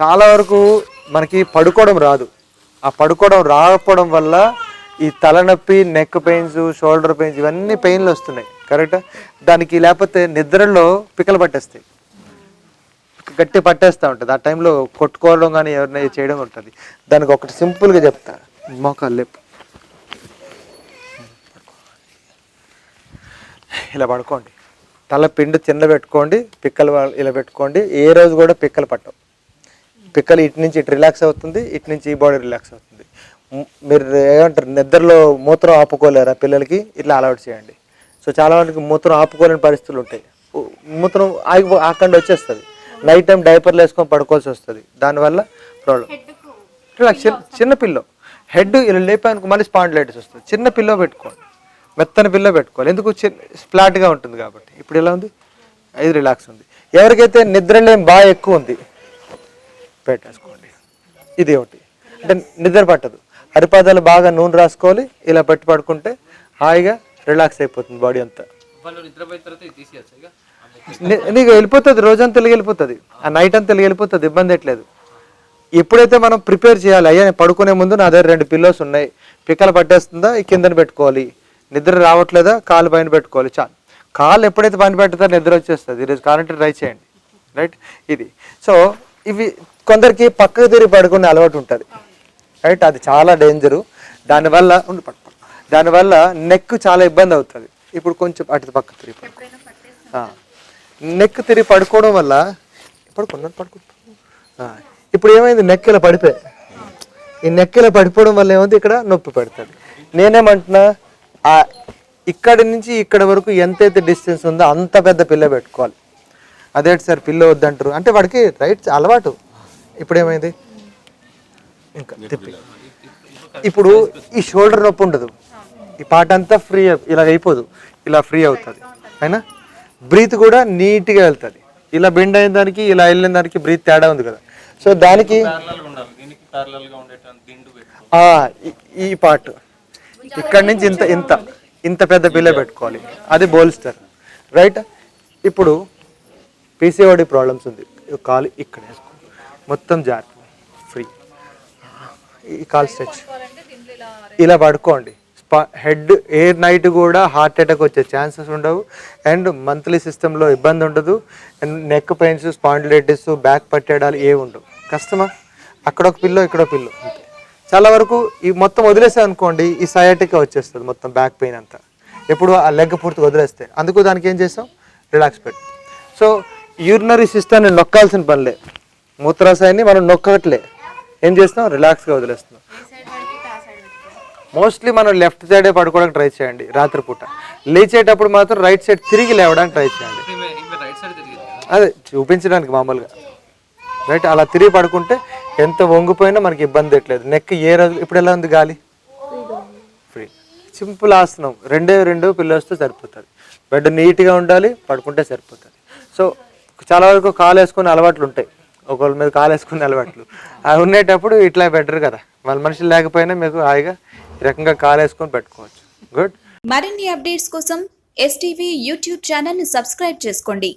చాలా వరకు మనకి పడుకోవడం రాదు. ఆ పడుకోవడం రాకపోవడం వల్ల ఈ తలనొప్పి నెక్ పెయిన్స్ షోల్డర్ పెయిన్స్ ఇవన్నీ పెయిన్లు వస్తున్నాయి. కరెక్ట్ దానికి లేకపోతే నిద్రలో పిక్కలు పట్టేస్తాయి. గట్టి పట్టేస్తూ ఉంటుంది. ఆ టైంలో కొట్టుకోవడం కానీ ఎవరినై చేయడం ఉంటుంది. దానికి ఒకటి సింపుల్గా చెప్తా. మోకాలు లేపు. ఇలా పడుకోండి. తల పిండి చిన్న పెట్టుకోండి పిక్కలు ఇలా పెట్టుకోండి. ఏ రోజు కూడా పిక్కలు పట్టవు. పిక్కలు ఇటు నుంచి ఇటు రిలాక్స్ అవుతుంది ఇటు నుంచి ఈ బాడీ రిలాక్స్ అవుతుంది. మీరు ఏమంటారు నిద్రలో మూత్రం ఆపుకోలేరా పిల్లలకి? ఇట్లా అలవాటు చేయండి. సో చాలా మందికి మూత్రం ఆపుకోలేని పరిస్థితులు ఉంటాయి. మూత్రం ఆగి ఆకుండా వచ్చేస్తుంది. నైట్ టైం డైపర్లు వేసుకొని పడుకోవాల్సి వస్తుంది. దానివల్ల ప్రాబ్లం. రిలాక్స్ చిన్న చిన్న పిల్లో. హెడ్ ఇలా లేపానికి మళ్ళీ స్పాండిలైటిస్ వస్తుంది. చిన్న పిల్లో పెట్టుకోండి మెత్తని పిల్లో పెట్టుకోవాలి. ఎందుకు? చిన్న ఫ్లాట్గా ఉంటుంది కాబట్టి. ఇప్పుడు ఎలా ఉంది? ఇది రిలాక్స్ ఉంది. ఎవరికైతే నిద్రలేం బాగా ఎక్కువ ఉంది పెట్టేసుకోండి ఇది ఒకటి. అంటే నిద్ర పట్టదు. అరిపాదాలు బాగా నూనె రాసుకోవాలి ఇలా పెట్టి పడుకుంటే హాయిగా రిలాక్స్ అయిపోతుంది బాడీ అంతా. నీకు వెళ్ళిపోతుంది రోజంతా వెళ్ళిపోతుంది. ఆ నైట్ అంతా వెళ్ళిపోతుంది ఇబ్బంది ఎట్లేదు ఎప్పుడైతే మనం ప్రిపేర్ చేయాలి అయ్యా నేను పడుకునే ముందు నా దగ్గర రెండు పిల్లోస్ ఉన్నాయి. పిక్కలు పట్టేస్తుందా ఈ కిందన పెట్టుకోవాలి. నిద్ర రావట్లేదా కాలు పైన పెట్టుకోవాలి చాలు. కాలు ఎప్పుడైతే పైన పెడతారో నిద్ర వచ్చేస్తుంది. ఈరోజు కావాలంటే ట్రై చేయండి. రైట్ ఇది. సో ఇవి కొందరికి పక్కకు తిరిగి పడుకునే అలవాటు ఉంటుంది. రైట్ అది చాలా డేంజరు దానివల్ల ఉండు పట్టు, పట్టు. దానివల్ల నెక్ చాలా ఇబ్బంది అవుతుంది. ఇప్పుడు కొంచెం అటు పక్క తిరిగి. నెక్ తిరిగి పడుకోవడం వల్ల పడుకున్నాను పడుకో ఆ. ఇప్పుడు ఏమైంది? నెక్ ఇలా పడిపోయి. ఈ నెక్ ఇలా పడిపోవడం వల్ల ఏమైంది? ఇక్కడ నొప్పి పెడుతుంది. నేనేమంటున్నా ఆ ఇక్కడి నుంచి ఇక్కడ వరకు ఎంతైతే డిస్టెన్స్ ఉందో అంత పెద్ద పిల్ల పెట్టుకోవాలి. అదేంటి సార్ పిల్ల వద్దంటారు? అంటే వాడికి రైట్ అలవాటు. ఇప్పుడు ఏమైంది ఇంకా తిప్పి. ఇప్పుడు ఈ షోల్డర్ నొప్పి ఉండదు. ఈ పార్ట్ అంతా ఫ్రీ ఇలా అయిపోదు. ఇలా ఫ్రీ అవుతుంది. అయినా? బ్రీత్ కూడా నీట్గా వెళ్తుంది. ఇలా బెండ్ అయిన దానికి ఇలా వెళ్ళిన దానికి బ్రీత్ తేడా ఉంది కదా. సో దానికి ఈ- పార్ట్ ఇక్కడ నుంచి ఇంత ఇంత ఇంత పెద్ద పిల్ల పెట్టుకోవాలి. అది బోల్స్టర్. రైట్? ఇప్పుడు పీసీఓడి ప్రాబ్లమ్స్ ఉంది. కాలు ఇక్కడ వేసుకో మొత్తం జారి ఫ్రీ ఈ కాల్ స్ట్రెచ్. ఇలా పడుకోండి. స్పా హెడ్ ఏ నైట్ కూడా హార్ట్ అటాక్ వచ్చే ఛాన్సెస్ ఉండవు. అండ్ మంత్లీ సిస్టంలో ఇబ్బంది ఉండదు. And neck pains spondylitis back పట్టేడాలు ఏ ఉండవు. కష్టమా అక్కడ ఒక పిల్లో ఇక్కడ ఒక పిల్లో. అంతే. చాలా వరకు ఈ మొత్తం వదిలేసే అనుకోండి ఈ సయాటిక్ వచ్చేస్తుంది మొత్తం బ్యాక్ పెయిన్ అంతా. ఎప్పుడు ఆ లెగ్ పూర్తిగా వదిలేస్తే. అందుకు దానికి ఏం చేస్తాం రిలాక్స్ పెట్టి. సో యూరినరీ సిస్టాన్ని నొక్కాల్సిన పనిలే. మూత్రాశయాన్ని మనం నొక్కట్లే. ఏం చేస్తాం రిలాక్స్గా వదిలేస్తున్నాం. మోస్ట్లీ మనం లెఫ్ట్ సైడే పడుకోవడానికి ట్రై చేయండి రాత్రిపూట. లేచేటప్పుడు మాత్రం రైట్ సైడ్ తిరిగి లేవడానికి ట్రై చేయండి. అదే చూపించడానికి మామూలుగా. రైట్ అలా తిరిగి పడుకుంటే ఎంత వంగిపోయినా మనకి ఇబ్బంది ఎట్లేదు నెక్ ఏ రోజు ఇప్పుడు ఎలా ఉంది గాలి? ఫ్రీ సింపుల్ ఆసనం. రెండే రెండు పిల్లర్స్తో సరిపోతుంది. బెడ్ నీట్గా ఉండాలి పడుకుంటే సరిపోతుంది. సో చాలా వరకు కాలు వేసుకునే అలవాట్లు ఉంటాయి ఒకళ్ళ మీద కాలు అలవాట్లు. అవి ఉండేటప్పుడు ఇట్లా బెటర్ కదా. వాళ్ళ మనుషులు లేకపోయినా మీకు హాయిగా ఈ రకంగా కాలేసుకొని పెట్టుకోవచ్చు. గుడ్. మరిన్ని అప్డేట్స్ కోసం ఎస్టీవీ యూట్యూబ్ ఛానల్ని సబ్స్క్రైబ్ చేసుకోండి.